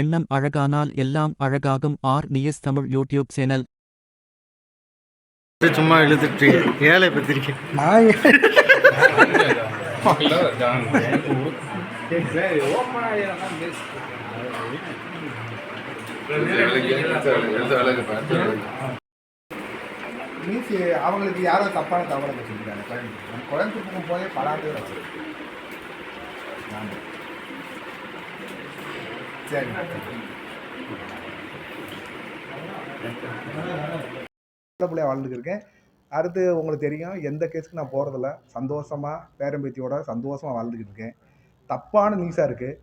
எண்ணம் அழகானால் எல்லாம் அழகாகும். R. News Tamil YouTube channel. சும்மா இழுத்துட்டு ஏழை பத்திரிக்கை. நான் மீன்ஸ் அவங்களுக்கு யாரோ தப்பான தகவலை வச்சுருக்காங்க நம்ம கோயம்புத்தூர் போய் பல ஆண்டுகள் வச்சிருக்கோம் ஆமா. சரி நல்ல வாழ்ந்துட்டு இருக்கேன். அடுத்து உங்களுக்கு தெரியும் எந்த கேஸுக்கு நான் போகிறதில்ல சந்தோஷமாக பேரம்பேத்தியோட சந்தோஷமாக வாழ்ந்துக்கிட்டு இருக்கேன். தப்பான நியூஸாக இருக்குது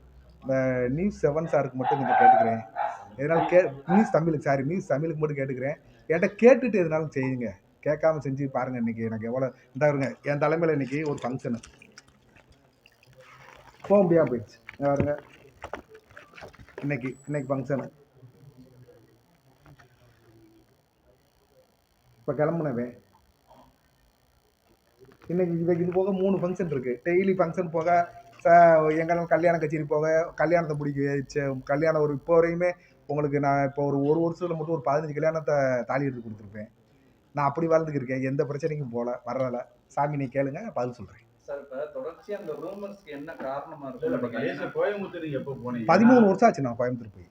நியூஸ் செவன் சாருக்கு மட்டும் கொஞ்சம் கேட்டுக்கிறேன். எதனால கே நியூஸ் தமிழுக்கு சாரி நியூஸ் தமிழுக்கு மட்டும் கேட்டுக்கிறேன். என்கிட்ட கேட்டுட்டு எதனாலும் செய்யுங்க. கேட்காம செஞ்சு பாருங்கள் இன்றைக்கி எனக்கு எவ்வளோ இந்த இருங்க. என் தலைமையில் இன்றைக்கி ஒரு ஃபங்க்ஷனு போக முடியாம போயிடுச்சு. பாருங்கள் இன்னைக்கு இன்னைக்கு ஃபங்க்ஷனு இப்போ கிளம்புனவே. இன்னைக்கு இது இது போக மூணு ஃபங்க்ஷன் இருக்குது டெய்லி ஃபங்க்ஷன் போக ச எங்கெல்லாம் கல்யாண கச்சேரி போக கல்யாணத்தை பிடிக்க கல்யாணம் ஒரு இப்போ வரையுமே உங்களுக்கு நான் இப்போ ஒரு ஒரு வருஷத்தில் மட்டும் ஒரு பதினஞ்சு கல்யாணத்தை தாலி எடுத்து கொடுத்துருப்பேன். நான் அப்படி வாழ்ந்துக்கிருக்கேன் எந்த பிரச்சனைக்கும் போகல வரல சாமி நீ கேளுங்க பதில் சொல்கிறேன் சார் இப்ப தொடர்ச்சியா அந்த ரூமர்ஸ்க்கு என்ன காரணமா இல்ல, இப்ப கடைசியா இருக்கும் கோயம்புத்தூர் நீங்க எப்போ போனீங்க? பதிமூணு வருஷம் ஆச்சு நான் கோயம்புத்தூர் போய்.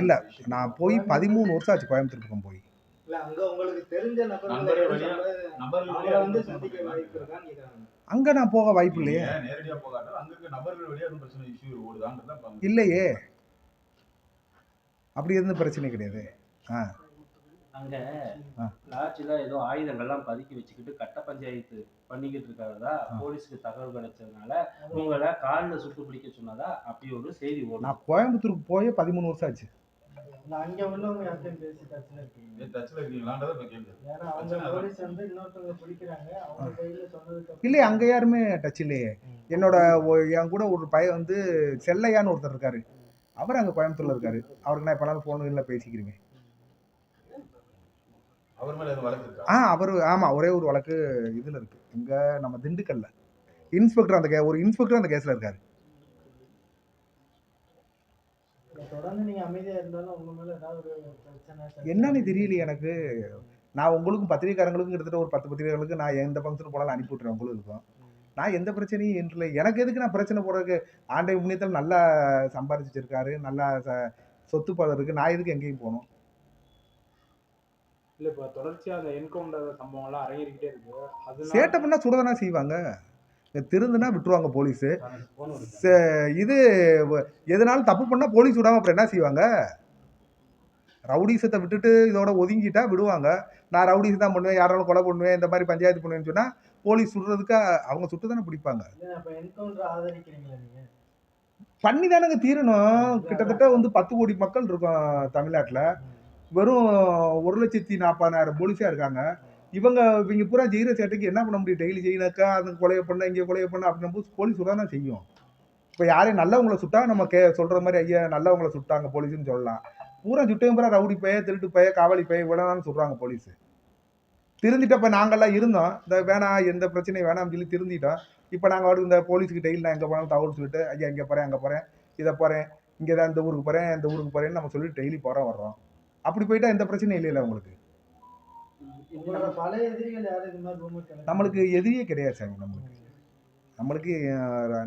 இல்ல, நான் போய் பதிமூணு வருஷம் ஆச்சு கோயம்புத்தூர் பக்கம் போய். இல்ல அங்க நான் போக வாய்ப்பு இல்லையே. இல்லையே அப்படி எதுவும் பிரச்சனை கிடையாது. ஆ. அங்க. லாட்ஜில் ஏதோ ஆயுதங்கள்லாம் பதுக்கி வச்சுக்கிட்டு கட்ட பஞ்சாயத்து பண்ணிக்கிட்டு இருக்கிறதா போலீஸ்க்கு தகவல் கிடைச்சதுனால உங்களை காலில் சுட்டு பிடிக்க சொன்னதா அப்படி ஒரு செய்தி ஓடும் நான் கோயம்புத்தூருக்கு போய் பதிமூணு வருஷம் ஆச்சு. அங்க உள்ளவங்க யார்கிட்டயும் பேசி டச்ல இருக்கீங்க. டச்ல இருக்கீங்களான்றத இப்ப ஏன்னா அவங்க போலீஸ் வந்து இன்னொருத்தவங்க பிடிக்கிறாங்க. அவங்க கையில சொன்னதுக்கு அப்புறம் இல்லையே அங்கே யாருமே டச் இல்லையே. என்னோட என் கூட ஒரு பையன் வந்து செல்லையான்னு ஒருத்தர் இருக்காரு. அவர் அங்கே கோயம்புத்தூர்ல இருக்காரு. அவருக்கு நான் எப்போனாலும் ஃபோனில் பேசிக்கிறேங்க அவர் மேல எதுவும் வழக்கு இருக்கா ஆ அவர் ஆமாம் ஒரே ஒரு வழக்கு இதில் இருக்குது இங்கே நம்ம திண்டுக்கல்ல. இன்ஸ்பெக்டர் அந்த கே ஒரு இன்ஸ்பெக்டர் அந்த கேஸில் இருக்காரு. தொடர்ந்து நீங்க அமைதியா இருந்தாலும் உங்க மேல ஏதாவது ஒரு பிரச்சனை சர்ச்சை என்னன்னு தெரியலையே எனக்கு. நான் உங்களுக்கும் பத்திரிகைக்காரங்களுக்கும் கிட்டத்தட்ட ஒரு பத்து பத்திரிகைகளுக்கு நான் எந்த ஃபங்க்ஷன் போனாலும் அனுப்பி விட்றேன் உங்களுக்கும் நான் எந்த பிரச்சனையும் இல்லை எனக்கு எதுக்கு நான் பிரச்சனை போடுறதுக்கு? ஆண்டை முன்னியத்தில் நல்லா சம்பாரிச்சு வச்சிருக்காரு நல்லா ச- சொத்து பதம் இருக்கு நான் எதுக்கு எங்கேயும் போகணும்? இல்ல இப்ப தொடர்ச்சியா அந்த என்கவுண்டர் சம்பவம் எல்லாம் அரங்கேறிக்கிட்டே இருக்கு. அதனால சேட்டை பண்ணால் சுடதானே செய்வாங்க? திருந்துனா விட்டுருவாங்க போலீஸு. இது எதனாலும் தப்பு பண்ணால் போலீஸ் விடாம அப்புறம் என்ன செய்வாங்க? ரவுடிசத்தை விட்டுட்டு இதோட ஒதுங்கிட்டா விடுவாங்க. நான் ரவுடிஸ் தான் பண்ணுவேன் யாராலும் கொலை பண்ணுவேன் இந்த மாதிரி பஞ்சாயத்து பண்ணுவேன்னு சொன்னால் போலீஸ் சுடுறதுக்கு அவங்க சுட்டு தானே பிடிப்பாங்க. பண்ணி தானங்க தீரணும். கிட்டத்தட்ட வந்து பத்து கோடி மக்கள் இருக்கோம் தமிழ்நாட்டில். வெறும் ஒரு லட்சத்தி நாற்பதாயிரம் போலீஸாக இருக்காங்க. இவங்க இவங்க பூரா ஜெயில சேட்டைக்கு என்ன பண்ண முடியும்? டெய்லி ஜெயினாக்கா அந்த கொலையை பண்ண இங்கே கொலையை பண்ண அப்படின்னும் போது போலீஸ் தான் செய்யும். இப்போ யாரையும் நல்லவங்களை சுட்டா நம்ம கே சொல்கிற மாதிரி ஐயா நல்லவங்களை சுட்டாங்க போலீஸ்னு சொல்லலாம். பூரா சுட்டையும் பூரா ரவுடி பைய திருட்டு பைய காவலி பைய விடலாம்னு சொல்கிறாங்க போலீஸ். திருந்திட்டப்போ நாங்கள்லாம் இருந்தோம். இந்த வேணாம் எந்த பிரச்சனையும் வேணாம்னு சொல்லி திருந்திட்டோம். இப்போ நாங்கள் வாட்டு இந்த போலீஸுக்கு டெய்லி நான் எங்கே போனாலும் தகவல் சொல்லிட்டு ஐயா இங்கே போகிறேன் அங்கே போகிறேன் இதை போகிறேன் இங்கே தான் இந்த ஊருக்கு போகிறேன் இந்த ஊருக்கு போகிறேன்னு நம்ம சொல்லிட்டு டெய்லி போகிறோம் வர்றோம் அப்படி போயிட்டா எந்த பிரச்சனையும் இல்லைல்ல உங்களுக்கு? நம்மளுக்கு எதிரியே கிடையாது சாமி நம்மளுக்கு. நம்மளுக்கு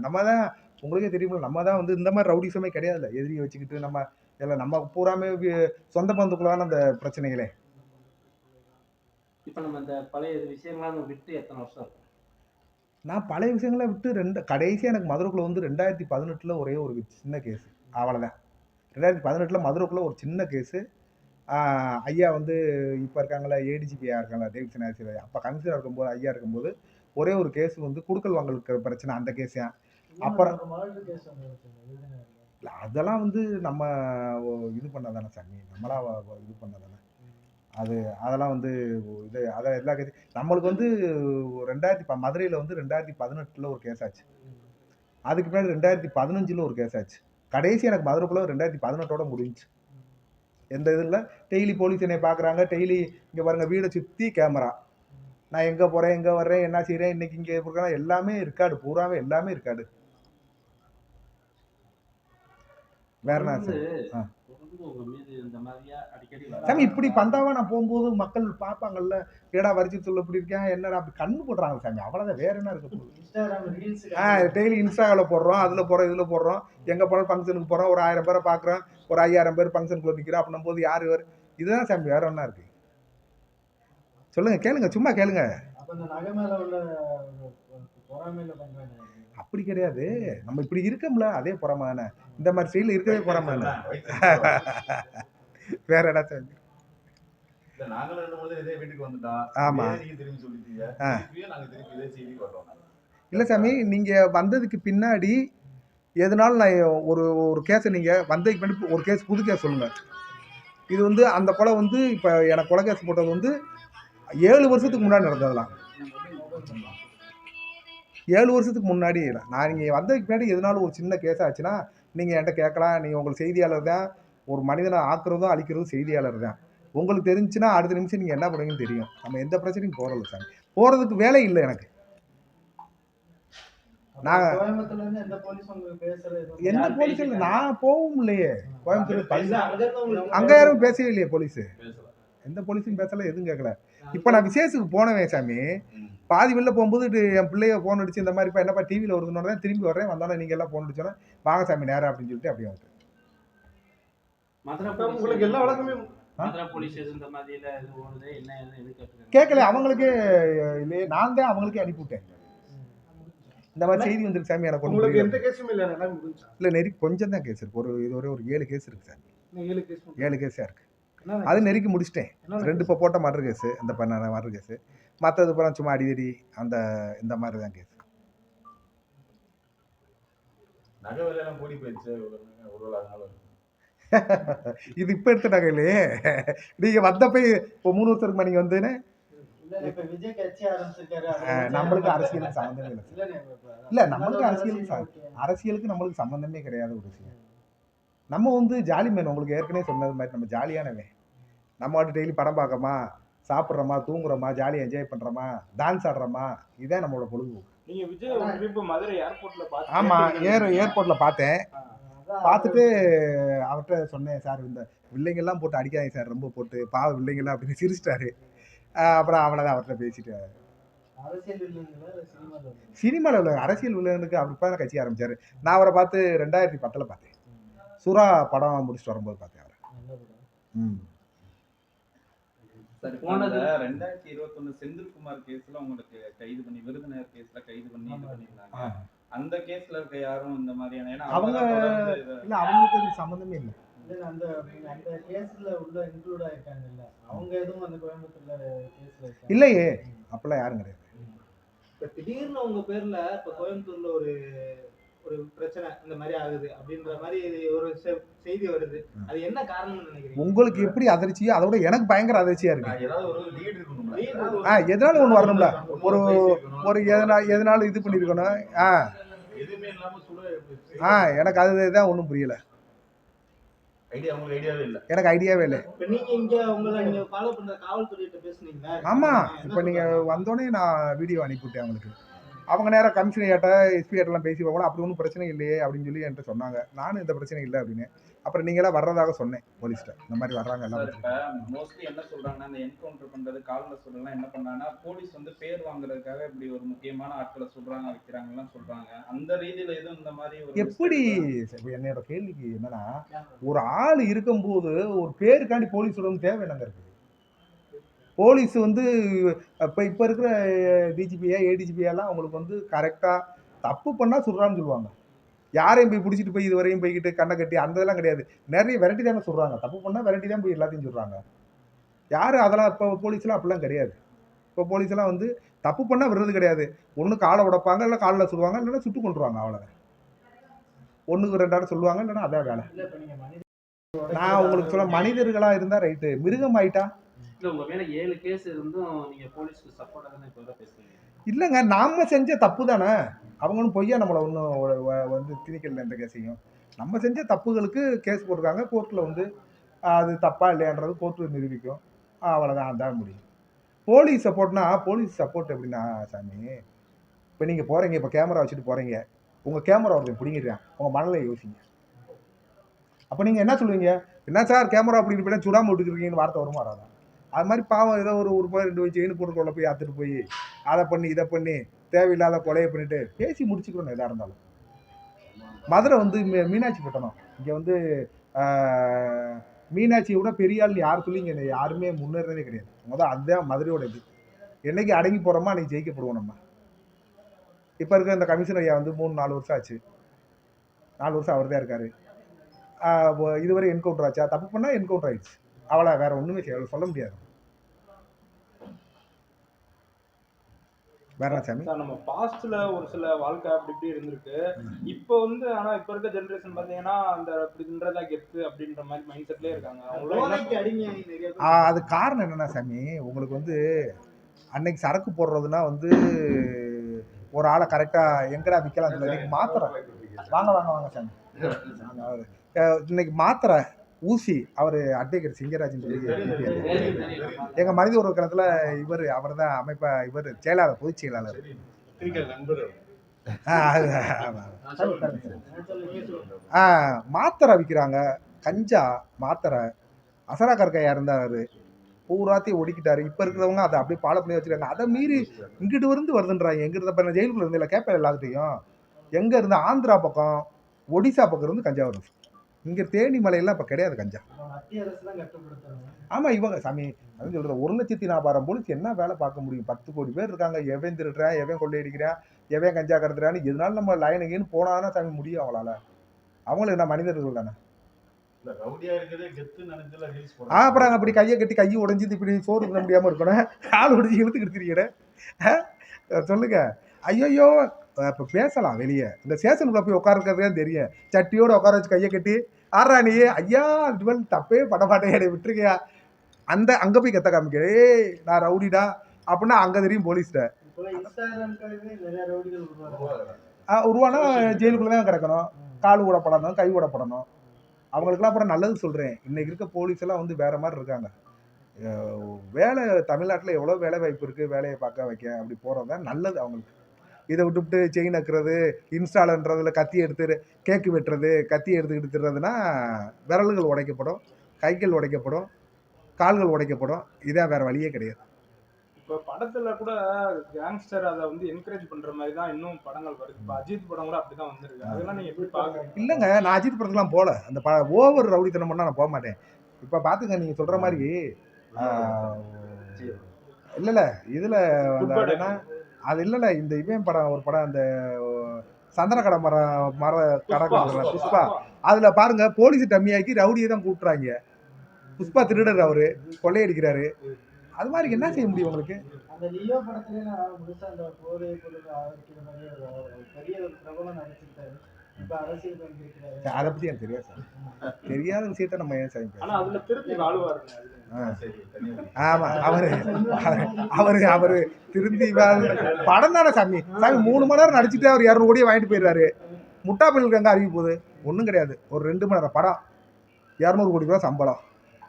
நம்ம தான் உங்களுக்கே தெரியுமில்ல நம்ம தான் வந்து இந்த மாதிரி ரவுடிசமே கிடையாதுல்ல. எதிரியை வச்சுக்கிட்டு நம்ம இல்லை நம்ம பூராமே சொந்த பந்துக்குள்ளான அந்த பிரச்சனைகளே. இப்போ நம்ம இந்த பழைய விஷயங்கள்லாம் விட்டு எத்தனை வருஷம் இருக்கும் நான் பழைய விஷயங்களை விட்டு ரெண்டு கடைசியாக எனக்கு மதுரைக்குள்ள வந்து ரெண்டாயிரத்தி பதினெட்டில் ஒரே ஒரு சின்ன கேஸு அவ்வளோதான் ரெண்டாயிரத்தி பதினெட்டில் மதுரைக்குள்ள ஒரு சின்ன கேஸு ஐயா வந்து இப்போ இருக்காங்களா ஏடிஜிபியா இருக்காங்களா டேவிட்சன் ஆசிரியர் அப்போ கமிஷனர் இருக்கும்போது ஐயா இருக்கும்போது ஒரே ஒரு கேஸ் வந்து குடுக்கல் வாங்கல் இருக்கிற பிரச்சனை அந்த கேஸ் அப்புறம் அதெல்லாம் வந்து நம்ம இது பண்ணதானே சாமி. நம்மளா இது பண்ணதானே. அது அதெல்லாம் வந்து இது அதை எல்லா கேஸ் நம்மளுக்கு வந்து ரெண்டாயிரத்தி ப மதுரையில் வந்து ரெண்டாயிரத்தி பதினெட்டில் ஒரு கேஸ் ஆச்சு. அதுக்கு பின்னாடி ரெண்டாயிரத்தி பதினஞ்சில் ஒரு கேஸ் ஆச்சு. கடைசி எனக்கு மதுரைக்குள்ள ரெண்டாயிரத்தி பதினெட்டோட முடிஞ்சுச்சு. எந்த இதில்? டெய்லி போலீஸ் பார்க்குறாங்க டெய்லி இங்கே பாருங்கள் வீடை சுற்றி கேமரா நான் எங்கே போகிறேன் எங்கே வர்றேன் என்ன செய்கிறேன் இன்றைக்கி இங்கே கொடுக்குறேன் எல்லாமே இருக்காது. பூராவே எல்லாமே இருக்காது. வேற என்ன சார் ஆ. சாமி இப்படி பந்தாவா நான் போகும்போது மக்கள் பார்ப்பாங்கல்ல ஏடா சொல்ல இப்படி இருக்கேன் என்னடா அப்படி கண்ணு போடுறாங்க சாமி அவ்வளோதான் வேற என்ன இருக்க போகுது? ஆ டெய்லி இன்ஸ்டாவில் போடுறோம் அதில் போகிறோம் இதில் போடுறோம். எங்கே போனாலும் ஃபங்க்ஷனுக்கு போகிறோம் ஒரு ஆயிரம் பேரை பார்க்குறோம் ஒரு ஐயாயிரம் பேர் ஃபங்க்ஷனுக்குள்ள நிற்கிறோம் அப்படின்னும் போது யார் யார் இதுதான் சாமி வேற என்ன இருக்கு. சொல்லுங்க கேளுங்க சும்மா கேளுங்க. அப்படி கிடையாது. நம்ம இப்படி இருக்கோம்ல அதே பொறாம இந்த மாதிரி ஸ்டைலில் இருக்கவே பொறாம வேற என்ன சாமி இல்ல நாங்களும் ரெண்டு மூணு தடவை இதே வீட்டுக்கு வந்துட்டோம் ஆமா. இதே நீங்க திரும்பி சொல்லிட்டீங்க. ஆ. திருப்பியும் நாங்க திருப்பி இதே செய்திக்கு வர்றோம் இல்லை சாமி நீங்கள் வந்ததுக்கு பின்னாடி எதனாலும் நான் ஒரு ஒரு கேஸை நீங்கள் வந்ததுக்கு பின்னாடி ஒரு கேஸ் புது கேஸ் சொல்லுங்கள் இது வந்து அந்த கொலை வந்து இப்போ எனக்கு கொலை கேஸ் போட்டது வந்து ஏழு வருஷத்துக்கு முன்னாடி நடந்ததெல்லாம். ஏழு வருஷத்துக்கு முன்னாடி நான் நீங்கள் வந்ததுக்கு பின்னாடி எதனாலும் ஒரு சின்ன கேஸ் ஆச்சுன்னா நீங்கள் என்கிட்ட கேட்கலாம். நீங்கள் உங்களுக்கு செய்தியாளர் தான். ஒரு மனிதனை ஆக்குறதும் அழிக்கிறதும் செய்தியாளர் தான். உங்களுக்கு தெரிஞ்சுன்னா அடுத்த நிமிஷம் நீங்கள் என்ன பண்ணுவீங்கன்னு தெரியும். நம்ம எந்த பிரச்சனையும் போகிறதில்ல சாமி. போகிறதுக்கு வேலை இல்லை எனக்கு. நான்- எந்த போலீஸ் இல்லை. நான் போகவும் இல்லையே. கோயம்புத்தூர் அங்க யாரும் பேசவே இல்லையே போலீஸ் எந்த போலீஸும் பேசல எதுவும் கேட்கல. இப்போ நான் விசேஷத்துக்கு போனவேன் சாமி. பாதி வெளில போகும்போது என் பிள்ளைய ஃபோன் அடிச்சு இந்த மாதிரி இப்போ என்னப்பா டிவியில் வருதுன்னு தான் திரும்பி வர்றேன். வந்தாலும் நீங்கள் எல்லாம் ஃபோன் அடிச்சோன்னா வாங்க சாமி நேரம் அப்படின்னு சொல்லிட்டு அப்படியே வந்துட்டேன். உங்களுக்கு எல்லா வழக்கமே கேட்கல அவங்களுக்கே இல்லையே நான் தான் அவங்களுக்கே அனுப்பிவிட்டேன் இந்த மாதிரி செய்தி வந்துருக்கு சாமி எனக்கு உங்களுக்கு புரியல. எந்த கேஸும் இல்ல இல்லை நெருக்கி கொஞ்சம் தான் கேஸ் இருக்கு. ஒரு இது ஒரே ஒரு ஏழு கேஸ் இருக்கு சார் ஏழு கேஸ் ஏழு கேஸாக இருக்கு. அது நெருக்கி முடிச்சிட்டேன். ரெண்டு இப்போ போட்ட மர்டர் கேஸு இந்த பண்ண மர்டர் கேஸு. மற்றது பூரா சும்மா அடிதடி அந்த இந்த மாதிரி தான் கேஸ். இது இப்போ எடுத்த நகையிலே? நீங்கள் வந்தப்போ இப்போ மூணு வருஷத்துக்கு நீங்கள் வந்தேன்னு நம்மளுக்கு வந்து- அரசியலுக்கு சம்மந்தமே இல்லை இல்ல, நம்மளுக்கு அரசியலுக்கு. அரசியலுக்கு நம்மளுக்கு சம்மந்தமே கிடையாத ஒரு விஷயம். நம்ம வந்து ஜாலி மேன் உங்களுக்கு ஏற்கனவே சொன்னது மாதிரி நம்ம ஜாலியானவன். நம்ம வாட்டு டெய்லி படம் பார்க்கறோமா சாப்பிட்றோமா தூங்குறோமா ஜாலியாக என்ஜாய் பண்ணுறோமா டான்ஸ் ஆடுறோமா இதான் நம்மளோட பொழுதுபோக்கு. விஜய் மதுரை ஏர்போர்ட்ல பார்த்து ஆமாம் ஏர் ஏர்போர்ட்டில் பார்த்தேன். பார்த்துட்டு அவர்கிட்ட சொன்னேன் சார் இந்த வில்லைங்கெல்லாம் போட்டு அடிக்காதீங்க சார் ரொம்ப போட்டு பாவ வில்லைங்கெல்லாம் அப்படின்னு சிரிச்சிட்டாரு. அப்புறம் அவ்வளோதான் அவர்கிட்ட பேசிட்டு அரசியல் இல்லைங்களா சினிமால இல்லைங்களா? சினிமாவில் உள்ள அரசியல் வில்லனுக்கு அவர் இப்போ தான் கட்சி ஆரம்பிச்சார். நான் அவரை பார்த்து ரெண்டாயிரத்தி பத்தில் பார்த்தேன். சுறா படம் முடிச்சுட்டு வரும்போது பார்த்தேன் அவரை. ம். சரி போனது- ரெண்டாயிரத்தி இருபத்தொன்னு செந்தில்குமார் கேஸ்ல உங்களுக்கு கைது பண்ணி விருதுநகர் கேஸ்ல கைது பண்ணி இது பண்ணிருந்தாங்க ஆ. அந்த கேஸ்ல இருக்க யாரும் இந்த மாதிரியான ஏன்னா அவங்க- இல்லை அவங்களுக்கு அதுக்கு சம்மந்தமே இல்லை. இல்ல, அந்த அந்த கேஸ்ல உள்ள இன்க்ளூட் ஆயிருக்காங்கல்ல அவங்க எதுவும் அந்த கோயம்புத்தூர்ல கேஸ்ல இல்லையே. அப்பெல்லாம் யாரும் கிடையாது. இப்ப திடீர்னு உங்க பேர்ல இப்ப கோயம்புத்தூர்ல ஒரு ஒரு பிரச்சனை இந்த மாதிரி ஆகுது அப்படின்ற மாதிரி ஒரு செய்தி வருது. அது என்ன காரணம்னு நினைக்கிறீங்க? உங்களுக்கு எப்படி அதிர்ச்சியோ அதை விட எனக்கு பயங்கர அதிர்ச்சியாக இருக்கு. ஆ எதனால ஒன்று வரணும்ல? ஒரு ஒரு எதனா எதனாலும் இது பண்ணியிருக்கணும் ஆ. எதுவுமே இல்லாம சுட ஆ எனக்கு அதுதான் ஒன்றும் புரியல. ஐடியா உங்களுக்கு ஐடியாவே இல்ல. எனக்கு ஐடியாவே இல்லை. இப்ப நீங்க நீங்க என்ன இப்போ நீங்கள் சொல்றாங்க? வந்தோடனே நான் வீடியோ அனுப்பிவிட்டேன் அவங்களுக்கு அவங்க நேராக கமிஷனர்கிட்ட எஸ்பிஐட்டெல்லாம் பேசி போகணும் அப்படி ஒன்றும் பிரச்சனை இல்லையே அப்படின்னு சொல்லி என்கிட்ட சொன்னாங்க. நானும் இந்த பிரச்சனை இல்லை அப்படின்னு. அப்புறம் நீங்களாம் வர்றதாக சொன்னேன் போலீஸ்கிட்ட. இந்த மாதிரி வர்றாங்க எல்லாம் மோஸ்ட்லி என்ன சொல்றாங்கன்னா அந்த என்கவுண்டர் பண்றது கால்ல சொல்றதுலாம் என்ன பண்றாங்கன்னா போலீஸ் வந்து பேர் வாங்குறதுக்காக இப்படி ஒரு முக்கியமான ஆட்களை சொல்றாங்க வைக்கிறாங்கலாம் சொல்றாங்க. அந்த ரீதியில எதுவும் இந்த மாதிரி எப்படி என்னோட கேள்விக்கு என்னன்னா ஒரு ஆள் இருக்கும்போது ஒரு பேருக்காண்டி போலீஸ் சொல்லணும் தேவை என்னங்க இருக்குது போலீஸ் வந்து இப்போ இப்போ இருக்கிற டிஜிபியா ஏடிஜிபியாலாம் அவங்களுக்கு வந்து கரெக்டாக தப்பு பண்ணால் சொல்கிறான்னு சொல்லுவாங்க. யாரையும் போய் பிடிச்சிட்டு போய் இது வரையும் போய்கிட்டு கண்ணை கட்டி அந்த இதெல்லாம் கிடையாது. நிறைய வெரைட்டி தானே சொல்கிறாங்க தப்பு பண்ணால் வெரைட்டி தான் போய் எல்லாத்தையும் சொல்கிறாங்க யாரும் அதெல்லாம் இப்போ போலீஸ்லாம் அப்படிலாம் கிடையாது. இப்போ போலீஸ்லாம் வந்து தப்பு பண்ணால் விடுறது கிடையாது. ஒன்று காலை உடைப்பாங்க இல்லை காலில் சொல்லுவாங்க இல்லைன்னா சுட்டு கொண்டுருவாங்க அவ்வளோதான் ஒன்றுக்கு ரெண்டாயிரம் சொல்லுவாங்க இல்லைன்னா அதான் வேலை. நான் உங்களுக்கு சொல்ல மனிதர்களாக இருந்தால் ரைட்டு மிருகம் ஆயிட்டா? ஏழு கேஸ் இருந்தும் போலீஸ்க்கு தானே இல்லைங்க நாம செஞ்ச தப்பு தானே. அவங்களும் பொய்யா நம்மளை ஒன்றும் வந்து திணிக்கல எந்த கேஸையும் நம்ம செஞ்ச தப்புகளுக்கு கேஸ் போட்டிருக்காங்க கோர்ட்டில் வந்து அது தப்பா இல்லையான்றது கோர்ட்டு நிரூபிக்கும். அவ்வளோதான் அதான் முடியும். போலீஸ் சப்போர்ட்னா போலீஸ் சப்போர்ட் எப்படின்னா சாமி இப்போ நீங்கள் போகிறீங்க இப்போ கேமரா வச்சுட்டு போகிறீங்க உங்கள் கேமரா ஒருத்தன் பிடிங்கிடுறான். உங்கள் மனநிலை யோசிங்க. அப்போ நீங்கள் என்ன சொல்லுவீங்க? என்ன சார் கேமரா அப்படி போயிட்டா சுடாமல் விட்டுக்கிறீங்கன்னு வார்த்தை வருமா வராதா? அது மாதிரி பாவம் ஏதோ ஒரு ஒரு ரூபாய் ரெண்டு வச்சு செயின் போட்டு கொள்ள போய் அத்துட்டு போய். அதை பண்ணி இதை பண்ணி தேவையில்லாத கொலையை பண்ணிட்டு பேசி முடிச்சுக்கணும் எதாக இருந்தாலும். மதுரை வந்து மீனாட்சி பட்டணம். இங்கே வந்து மீனாட்சியை விட பெரிய ஆள் யார் சொல்லி இங்கே யாருமே முன்னேறதே கிடையாது. முதல் அதுதான் மதுரையோட இது. என்னைக்கு அடங்கி போகிறோமா அன்னைக்கு ஜெயிக்கப்படுவோம் நம்ம. இப்போ இருக்க இந்த கமிஷனர் ஐயா வந்து மூணு நாலு வருஷம் ஆச்சு. நாலு வருஷம் அவர் தான் இருக்காரு இதுவரை என்கவுண்டர் ஆச்சா? தப்பு பண்ணால் என்கவுண்டர் ஆயிடுச்சு. அவ்வளோ வேற ஒன்றுமே செய்ய சொல்ல முடியாது. வேற என்ன சாமி? சார் நம்ம பாஸ்ட்ல ஒரு சில வாழ்க்கை அப்படி இப்படி இருந்திருக்கு. இப்போ வந்து ஆனா இப்ப இருக்க ஜெனரேஷன் பாத்தீங்கன்னா அந்த இப்படின்றதா கெத்து அப்படின்ற மாதிரி மைண்ட் செட்லயே இருக்காங்க. அது காரணம் என்னன்னா சாமி உங்களுக்கு வந்து அன்னைக்கு சரக்கு போடுறதுனா வந்து ஒரு ஆளை கரெக்டாக எங்கடா விற்கலாம் இன்னைக்கு மாத்திரை. வாங்க வாங்க வாங்க சாமி. இன்னைக்கு மாத்திரை ஊசி அவர் அட்வொகேட் சிங்கராஜன் சொல்லி எங்கள் மனித உறவு களத்தில் இவர் அவர் தான் அமைப்பா இவர் செயலாளர் பொதுச் செயலாளர். மாத்திரை விற்கிறாங்க கஞ்சா மாத்திரை. அசரா கற்கையா இருந்தார். பூராத்தையும் ஒடுக்கிட்டாரு. இப்போ இருக்கிறவங்க அதை அப்படியே ஃபாலோ பண்ணி வச்சிருக்காங்க அதை மீறி இங்கிட்டு இருந்து வருதுன்றாங்க. எங்கிட்ட இப்போ நான் ஜெயிலுக்குள்ள இருந்தில்ல கேட்பேன் எல்லாத்துட்டையும் எங்கே இருந்து ஆந்திரா பக்கம் ஒடிசா பக்கம் இருந்து கஞ்சா வருது. இங்கே தேனி மலையெல்லாம் இப்போ கிடையாது கஞ்சா. ஆமாம் இவங்க சாமி அது சொல்கிறது ஒரு லட்சத்தி நாற்பதாயிரம் போலீஸ் என்ன வேலை பார்க்க முடியும்? பத்து கோடி பேர் இருக்காங்க. எவன் திருடுறான் எவன் கொள்ளையடிக்கிறான் எவன் கஞ்சா கடத்துறான்னு எதனால நம்ம லைனுக்குன்னு போனாதானே சாமி முடியும் அவங்களால? அவங்களும் என்ன மனிதர்கள் தானே அப்புறம் அப்படி கையை கட்டி கையை உடைஞ்சி இப்படி சோறு பண்ண முடியாமல் இருக்கணும். கால் உடைஞ்சி இழுத்து எடுத்துருக்கீங்க சொல்லுங்க. ஐயோ இப்போ பேசலாம் வெளியே. இந்த ஸ்டேஷனுக்குள்ள போய் உட்காருக்கிறதே தெரியும். சட்டியோட உட்கார வச்சு கையை கட்டி ஆறா நீ? ஐயா இதுவன் தப்பே மாட்டேன். விட்டுருக்கியா? அந்த அங்கே போய் கத்த காமிக்க ஏய் நான் ரவுடிடா. அப்படின்னா அங்கே தெரியும் ஆ, உருவானா ஜெயிலுக்குள்ளே தான் கிடக்கணும். கால் ஊடப்படணும் கை ஊடப்படணும் அவங்களுக்குலாம் அப்புறம் நல்லது சொல்கிறேன் இன்னைக்கு இருக்க போலீஸ் எல்லாம் வந்து வேற மாதிரி இருக்காங்க. வேலை தமிழ்நாட்டில் எவ்வளோ வேலை வாய்ப்பு இருக்குது வேலையை பார்க்க வைக்க அப்படி போகிறது தான் நல்லது அவங்களுக்கு. இதை விட்டுவிட்டு செயின் நக்குறது இன்ஸ்டாலன்றதுல கத்தி எடுத்து கேக்கு வெட்டுறது கத்தி திடுறதுன்னா விரல்கள் உடைக்கப்படும் கைகள் உடைக்கப்படும் கால்கள் உடைக்கப்படும். இதான் வேற வழியே கிடையாது. இப்ப படத்துல கூட கேங்ஸ்டர் அதை வந்து என்கரேஜ் பண்ற மாதிரி தான் இன்னும் படங்கள் வருது. இப்ப அஜித் படம் கூட அப்படிதான் வந்திருக்கு. அதெல்லாம் நீங்க எப்படி பாக்குறீங்க இல்லைங்க நான் அஜித் படத்துக்குலாம் போகல. அந்த ப ஓவர் ரவுடித்தனம் பண்ணால் நான் போக மாட்டேன். இப்போ பார்த்துங்க நீங்கள் சொல்கிற மாதிரி இல்லை இல்லை. இதில் அது இல்லைல்ல இந்த இவன் படம் ஒரு படம் அந்த சந்தனக்கடை மரம் மர கடை கொடுக்குறாங்க புஷ்பா அதில் பாருங்க போலீஸ் டம்மியாக்கி ரவுடியை தான் கூட்டுறாங்க. புஷ்பா திருடர் அவரு கொள்ளையடிக்கிறாரு. அது மாதிரி என்ன செய்ய முடியும் உங்களுக்கு? அந்த லியோ படத்துல நான் முழுசா அந்த போதை பொருள் ஆதரிக்கிற மாதிரி பெரிய ஒரு பிரபலம் நடிச்சிருக்காரு. இப்ப அரசியல் பண்ணிருக்கிறாரு அதை பற்றி எனக்கு தெரியாது சார். தெரியாத விஷயத்த நம்ம ஏன் சாமி ஆனா அதுல திருப்பி சரி. தனியா ஆமா அவரு அவரு அவரு திருந்தி படம் தானே சாமி. சாமி மூணு மணி நேரம் நடிச்சுட்டு அவர் இரநூறு கோடியை வாங்கிட்டு போயிடுறாரு. முட்டா பிள்ளைக்கு எங்க அறிவிப்பு போகுது? ஒன்றும் கிடையாது. ஒரு ரெண்டு மணி நேரம் படம். இரநூறு கோடி ரூபா சம்பளம்.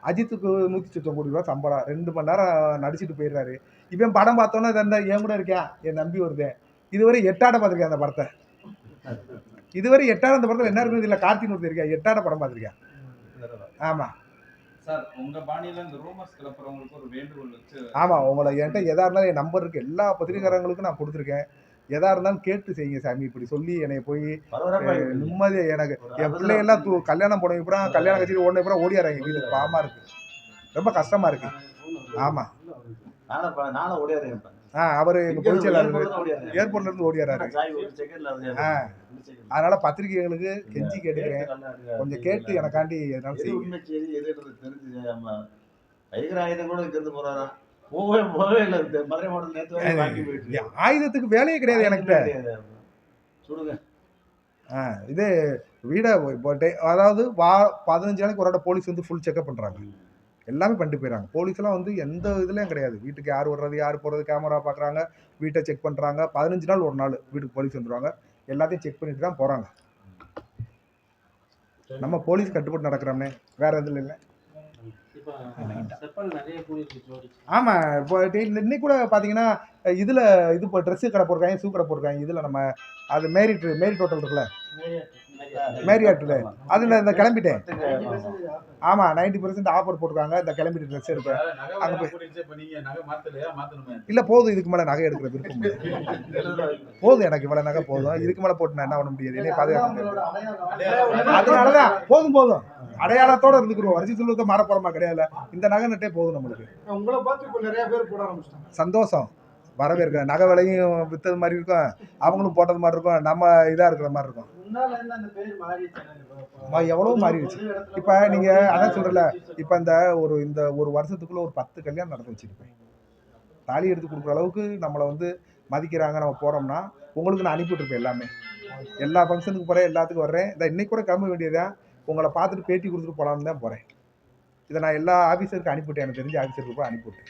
அஜித்துக்கு நூற்றி சொச்சம் கோடி ரூபா சம்பளம். ரெண்டு மணி நேரம் நடிச்சுட்டு போயிடுறாரு. இவன் படம் பார்த்தோன்னே தந்த என் கூட இருக்கேன்? என் நம்பி வருதேன் இதுவரை எட்டாட பார்த்துருக்கேன் அந்த படத்தை? இதுவரை எட்டாட அந்த படத்தில் என்ன இருக்குது இல்லை கார்த்திக் ஒருத்தர் இருக்கேன் எட்டாட படம் பார்த்துருக்கேன் ஆமாம் ஆமாம் உங்களை என்கிட்ட எதா இருந்தாலும் என் நம்பர் இருக்கு. எல்லா பத்திரிகைக்காரங்களுக்கும் நான் கொடுத்துருக்கேன். எதா இருந்தாலும் கேட்டு செய்யுங்க சாமி இப்படி சொல்லி என்னை போய் பரபரப்பா அஹ், இருக்கு. நிம்மதி எனக்கு என் பிள்ளைகள்லாம் தூ கல்யாணம் போனவங்க அப்புறம் கல்யாண கட்சியில் ஓடின அப்புறம் ஓடியாராங்க. வீட்டுக்கு பாவமா இருக்கு. ரொம்ப கஷ்டமா இருக்கு. ஆமா. நானும் நானும் ஓடியாரேன். ஆ அவர் எங்க இங்க பொதுச் செயலாளர் ஆ. அதனால பத்திரிகைகளுக்கு கெஞ்சி கேட்டுக்கிறேன். கொஞ்சம் கேட்டு எனக்காண்டி எதனால எது செய்யுங்க ஆயுதத்துக்கு வேலையே கிடையாது. சுடுங்க ஆ இது வீட அதாவது வா பதினஞ்சு நாளைக்கு ஒரு போலீஸ் வந்து ஃபுல் செக்அப் பண்ணுறாங்க எல்லாமே பண்ணிட்டு போயிடறாங்க போலீஸ்லாம் வந்து எந்த இதுலையும் கிடையாது. வீட்டுக்கு யார் வர்றது யார் போகிறது கேமரா பார்க்குறாங்க வீட்டை செக் பண்ணுறாங்க பதினஞ்சு நாள் ஒரு நாள் வீட்டுக்கு போலீஸ் வந்துடுவாங்க எல்லாத்தையும் செக் பண்ணிட்டு தான் போகிறாங்க நம்ம போலீஸ் கட்டுப்பட்டு நடக்கிறோம்னே. வேற எதுவும் இல்லை ஆமா ஆமாம் இப்போ இன்னைக்கு கூட பார்த்தீங்கன்னா இதில் இது இப்போ ட்ரெஸ்ஸு கடை போட்டிருக்காங்க ஷூ கடை போட்டிருக்காங்க. இதில் நம்ம அது மேரிட் மேரிட் ஹோட்டல் இருக்குல்ல. மேரியாட்டில். அதில் இந்த கிளம்பிட்டேன். ஆமாம் நைன்டி பர்சன்ட் ஆஃபர் போட்டிருக்காங்க. இந்த கிளம்பிட்டு ட்ரெஸ் எடுக்க அங்க போய்- இல்லை போதும் இதுக்கு மேலே நகை எடுக்கிற விருப்பம் இல்லை. போதும் எனக்கு இவ்வளோ நகை போதும். இதுக்கு மேலே போட்டு நான் என்ன பண்ண முடியாது? என்னைய பாதுகாக்க. அதனால தான் போதும் போதும். அடையாளத்தோட இருந்துக்கிறோம் வரிசை சொல்லுவதை மாறப்போறமா கிடையாது. இந்த நகை நட்டே போதும் நம்மளுக்கு. உங்களை பார்த்து நிறைய பேர் போட ஆரம்பிச்சிட்டாங்க. சந்தோஷம். வரவேற்கிறேன். நகை விலையும் வித்தது மாதிரி இருக்கும். அவங்களும் போட்டது மாதிரி இருக்கும். நம்ம இதாக இருக்கிற மாதிரி இருக்கும். எவ்வளோ மாறிடுச்சு இப்போ எவ்வளவு மாறிடுச்சு. இப்ப நீங்க அதான் சொல்றல, இப்போ இந்த ஒரு இந்த ஒரு வருஷத்துக்குள்ள ஒரு பத்து கல்யாணம் நடந்து வச்சிருப்பேன். தாலி எடுத்து கொடுக்குற அளவுக்கு நம்மளை வந்து மதிக்கிறாங்க. நம்ம போகிறோம்னா உங்களுக்கு நான் அனுப்பிவிட்டுருப்பேன் எல்லாமே. எல்லா ஃபங்க்ஷனுக்கு போகிறேன் எல்லாத்துக்கும் வர்றேன். இந்த இன்னைக்கு கூட கிளம்ப வேண்டியதுதான். உங்களை பார்த்துட்டு பேட்டி கொடுத்துட்டு போகலான்னு தான் போகிறேன் இதை நான் எல்லா ஆஃபீஸருக்கு அனுப்பிவிட்டேன். எனக்கு தெரிஞ்ச ஆஃபீஸருக்கு போய் அனுப்பிவிட்டேன்.